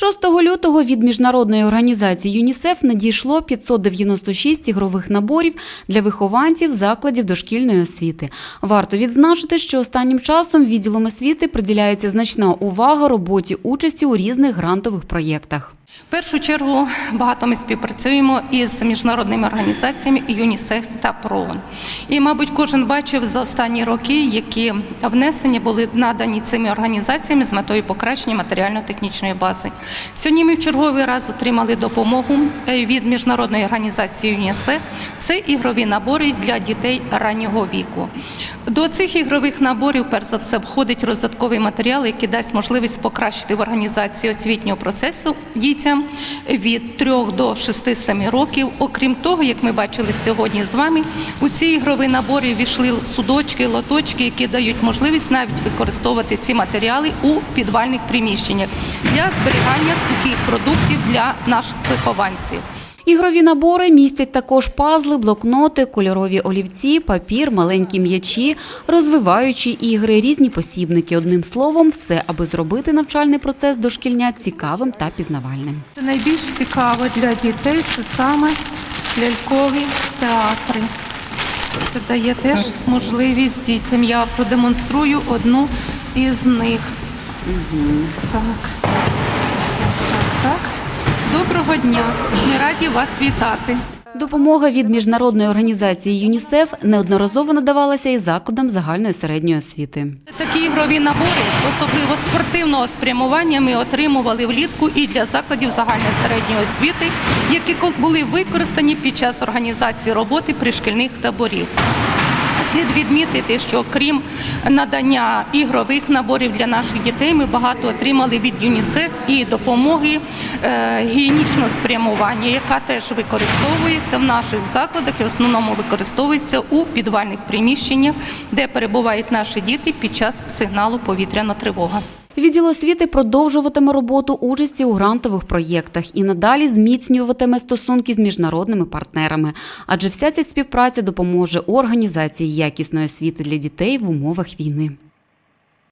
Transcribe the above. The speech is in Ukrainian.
6 лютого від міжнародної організації ЮНІСЕФ надійшло 596 ігрових наборів для вихованців закладів дошкільної освіти. Варто відзначити, що останнім часом відділом освіти приділяється значна увага роботі участі у різних грантових проєктах. В першу чергу багато ми співпрацюємо із міжнародними організаціями ЮНІСЕФ та ПРООН. І, мабуть, кожен бачив за останні роки, які внесення були надані цими організаціями з метою покращення матеріально-технічної бази. Сьогодні ми в черговий раз отримали допомогу е, від міжнародної організації ЮНІСЕФ. Це ігрові набори для дітей раннього віку. До цих ігрових наборів, перш за все, входить роздатковий матеріал, який дасть можливість покращити в організації освітнього процесу дітям від 3 до 6-7 років. Окрім того, як ми бачили сьогодні з вами, у ці ігрові набори війшли судочки, лоточки, які дають можливість навіть використовувати ці матеріали у підвальних приміщеннях для зберігання сухих продуктів для наших вихованців. Ігрові набори містять також пазли, блокноти, кольорові олівці, папір, маленькі м'ячі, розвиваючі ігри, різні посібники. Одним словом, все, аби зробити навчальний процес дошкільня цікавим та пізнавальним. Найбільш цікаво для дітей це саме лялькові театри. Це дає теж можливість дітям. Я продемонструю одну із них. Так. Так, так. Доброго дня. Ми раді вас вітати. Допомога від міжнародної організації ЮНІСЕФ неодноразово надавалася і закладам загальної середньої освіти. Такі ігрові набори, особливо спортивного спрямування, ми отримували влітку і для закладів загальної середньої освіти, які були використані під час організації роботи пришкільних таборів. Слід відмітити, що крім надання ігрових наборів для наших дітей, ми багато отримали від ЮНІСЕФ і допомоги е, гігієнічного спрямування, яка теж використовується в наших закладах і в основному використовується у підвальних приміщеннях, де перебувають наші діти під час сигналу повітряна тривога. Відділ освіти продовжуватиме роботу участі у грантових проєктах і надалі зміцнюватиме стосунки з міжнародними партнерами, адже вся ця співпраця допоможе організації якісної освіти для дітей в умовах війни.